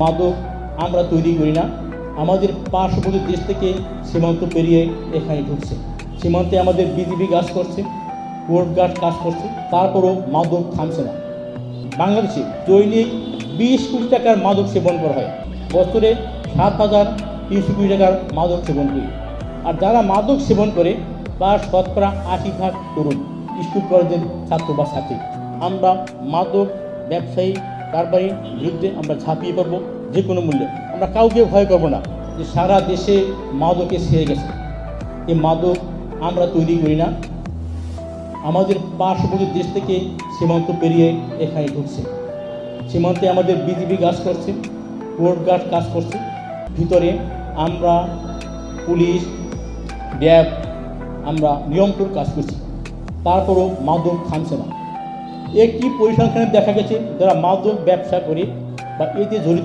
মাদক আমরা তৈরি করি না। আমাদের পার্শ্ববর্তী দেশ থেকে সীমান্ত পেরিয়ে এখানে ঢুকছে। সীমান্তে আমাদের বিজিবি কাজ করছে, কোর্ট গার্ড কাজ করছে, তারপরও মাদক থামছে না। বাংলাদেশে দৈনিক বিশ কোটি টাকার মাদক সেবন করা হয়। বছরে সাত হাজার তিনশো কোটি টাকার মাদক সেবন করি। আর যারা মাদক সেবন করে, তার শতকরা আশি ভাগ তরুণ, স্কুল কলেজের ছাত্র বা ছাত্রী। আমরা মাদক ব্যবসায়ী কারবারির বিরুদ্ধে আমরা ঝাঁপিয়ে পড়ব, যে কোনো মূল্যে। আমরা কাউকে ভয় করব না যে সারা দেশে মাদকে ছেয়ে গেছে। এই মাদক আমরা তৈরি করি না। আমাদের পার্শ্ববর্তী দেশ থেকে সীমান্ত পেরিয়ে এখানে ঢুকছে। সীমান্তে আমাদের বিজিবি কাজ করছে, কোর্ট গার্ড কাজ করছে। ভিতরে আমরা পুলিশ র্যাব আমরা নিয়ন্ত্রণ কাজ করছি। তারপরও মাদক থামছে না। একটি পরিসংখ্যানে দেখা গেছে? যারা মাদক ব্যবসা করে বা এতে জড়িত